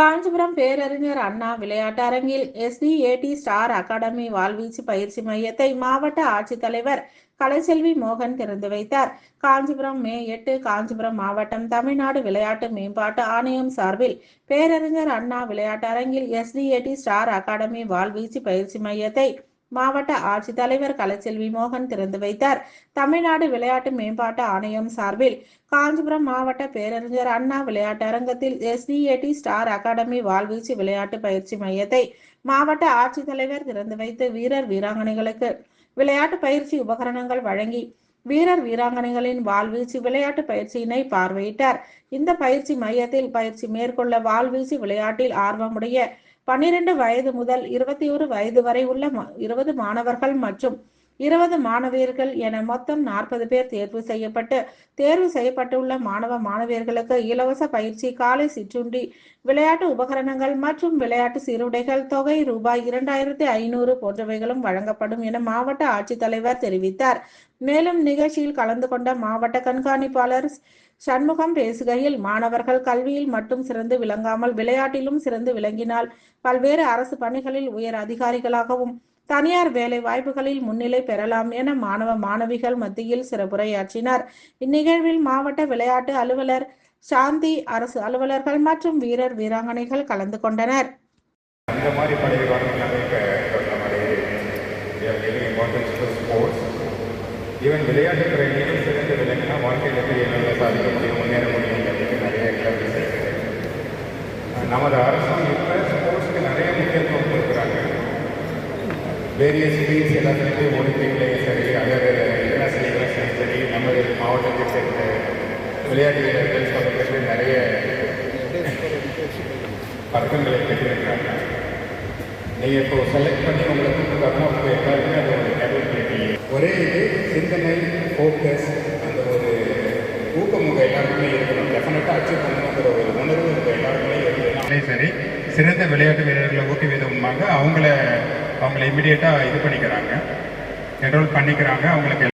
காஞ்சிபுரம் பேரறிஞர் அண்ணா விளையாட்டு அரங்கில் எஸ்டிஏடி ஸ்டார் அகாடமி வாழ்வீச்சு பயிற்சி மையத்தை மாவட்ட ஆட்சித்தலைவர் கலைச்செல்வி மோகன் திறந்து வைத்தார். காஞ்சிபுரம் மே எட்டு காஞ்சிபுரம் மாவட்டம் தமிழ்நாடு விளையாட்டு மேம்பாட்டு ஆணையம் சார்பில் பேரறிஞர் அண்ணா விளையாட்டு அரங்கில் எஸ்டிஏடி ஸ்டார் அகாடமி வாழ்வீச்சு பயிற்சி மையத்தை மாவட்ட ஆட்சித்தலைவர் கலைச்செல்வி மோகன் திறந்து வைத்தார். தமிழ்நாடு விளையாட்டு மேம்பாட்டு ஆணையம் சார்பில் காஞ்சிபுரம் மாவட்ட பேரறிஞர் அண்ணா விளையாட்டு அரங்கத்தில் எஸ்டிஏடி ஸ்டார் அகாடமி வாழ்வீச்சு விளையாட்டு பயிற்சி மையத்தை மாவட்ட ஆட்சித்தலைவர் திறந்து வைத்து வீரர் வீராங்கனைகளுக்கு விளையாட்டு பயிற்சி உபகரணங்கள் வழங்கி வீரர் வீராங்கனைகளின் வாழ்வீச்சு விளையாட்டு பயிற்சியினை பார்வையிட்டார். இந்த பயிற்சி மையத்தில் பயிற்சி மேற்கொள்ள வாழ்வீச்சு விளையாட்டில் ஆர்வமுடைய பன்னிரண்டு வயது முதல் இருபத்தி ஒரு வயது வரை உள்ள இருபது மாணவர்கள் மற்றும் இருபது மாணவியர்கள் என மொத்தம் நாற்பது பேர் தேர்வு செய்யப்பட்டு தேர்வு செய்யப்பட்டுள்ள மாணவ மாணவியர்களுக்கு இலவச பயிற்சி காலை சிற்றுண்டி விளையாட்டு உபகரணங்கள் மற்றும் விளையாட்டு சீருடைகள் தொகை ரூபாய் இரண்டாயிரத்தி ஐநூறு போன்றவைகளும் வழங்கப்படும் என மாவட்ட ஆட்சித்தலைவர் தெரிவித்தார். மேலும் நிகழ்ச்சியில் கலந்து கொண்ட மாவட்ட கண்காணிப்பாளர் சண்முகம் பேசுகையில் மாணவர்கள் கல்வியில் மட்டும் சிறந்து விளங்காமல் விளையாட்டிலும் சிறந்து விளங்கினால் பல்வேறு அரசு பணிகளில் உயர் அதிகாரிகளாகவும் தனியார் வேலை வாய்ப்புகளில் முன்னிலை பெறலாம் என மாணவ மாணவிகள் மத்தியில் சிறப்புரையாற்றினார். இந்நிகழ்வில் மாவட்ட விளையாட்டு அலுவலர் சாந்தி அரசு அலுவலர்கள் மற்றும் வீரர் வீராங்கனைகள் கலந்து கொண்டனர். இந்த மாதிரி பழைய காலங்களாக ஸ்போர்ட்ஸ் ஈவன் விளையாட்டு வேரியஸ் ஃபீல்ட்ஸ் எல்லாத்துலேயும் ஒலிம்பிக்லேயும் சரி அதர் இன்டர்நேஷனல் சரி நம்ம மாவட்டத்தில் சேர்ந்த விளையாட்டு வீரர்கள் பக்கத்தில் நிறைய பதக்கங்களை பெற்றிருக்கிறாங்க. நீங்கள் இப்போ செலக்ட் பண்ணி உங்களை கூப்பிட்டாங்கன்னா உங்கள் எல்லாருமே அது ஒரு கேபபிலிட்டி ஒரே இது சிந்தனை ஃபோக்கஸ் அந்த ஒரு ஊக்கமுக எல்லாருக்குமே இருக்கணும். டெஃபினட்டாக அச்சீவ் பண்ணணுங்கிற ஒரு உணர்வு உங்கள் எல்லாருக்குமே இருக்கணும் சரி சிறந்த விளையாட்டு வீரர்களை ஊக்குவிதமாக அவங்கள அவங்கள இமிடியேட்டாக இது பண்ணிக்கிறாங்க. என்ரோல் பண்ணிக்கிறாங்க. அவங்களுக்கு